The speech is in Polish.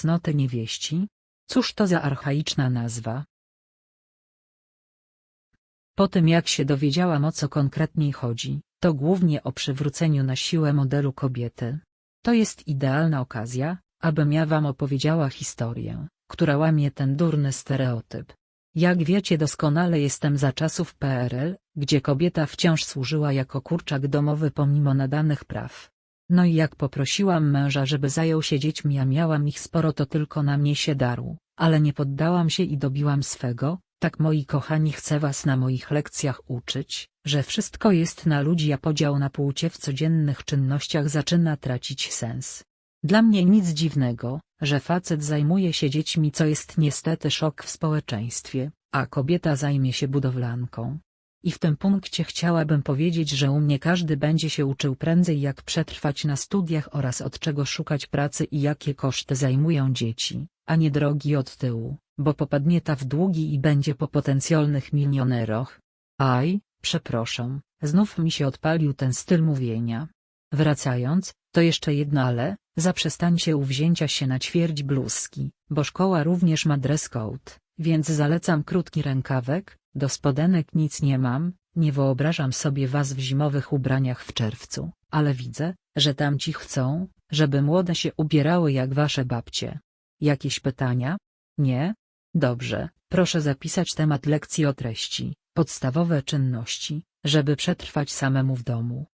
cnoty niewieści? Cóż to za archaiczna nazwa? Po tym jak się dowiedziałam o co konkretniej chodzi, to głównie o przywróceniu na siłę modelu kobiety. To jest idealna okazja, abym ja wam opowiedziała historię, która łamie ten durny stereotyp. Jak wiecie doskonale jestem za czasów PRL, gdzie kobieta wciąż służyła jako kurczak domowy pomimo nadanych praw. No i jak poprosiłam męża żeby zajął się dziećmi a miałam ich sporo to tylko na mnie się darł, ale nie poddałam się i dobiłam swego, tak moi kochani chcę was na moich lekcjach uczyć, że wszystko jest na ludzi a podział na płcie w codziennych czynnościach zaczyna tracić sens. Dla mnie nic dziwnego, że facet zajmuje się dziećmi co jest niestety szok w społeczeństwie, a kobieta zajmie się budowlanką. I w tym punkcie chciałabym powiedzieć, że u mnie każdy będzie się uczył prędzej jak przetrwać na studiach oraz od czego szukać pracy i jakie koszty zajmują dzieci, a nie drogi od tyłu, bo popadnie ta w długi i będzie po potencjalnych milionerach. Aj, przepraszam, znów mi się odpalił ten styl mówienia. Wracając, to jeszcze jedno ale, zaprzestańcie uwzięcia się na ćwierć bluzki, bo szkoła również ma dress code, więc zalecam krótki rękawek, do spodenek nic nie mam, nie wyobrażam sobie was w zimowych ubraniach w czerwcu, ale widzę, że tamci chcą, żeby młode się ubierały jak wasze babcie. Jakieś pytania? Nie? Dobrze, proszę zapisać temat lekcji o treści, podstawowe czynności, żeby przetrwać samemu w domu.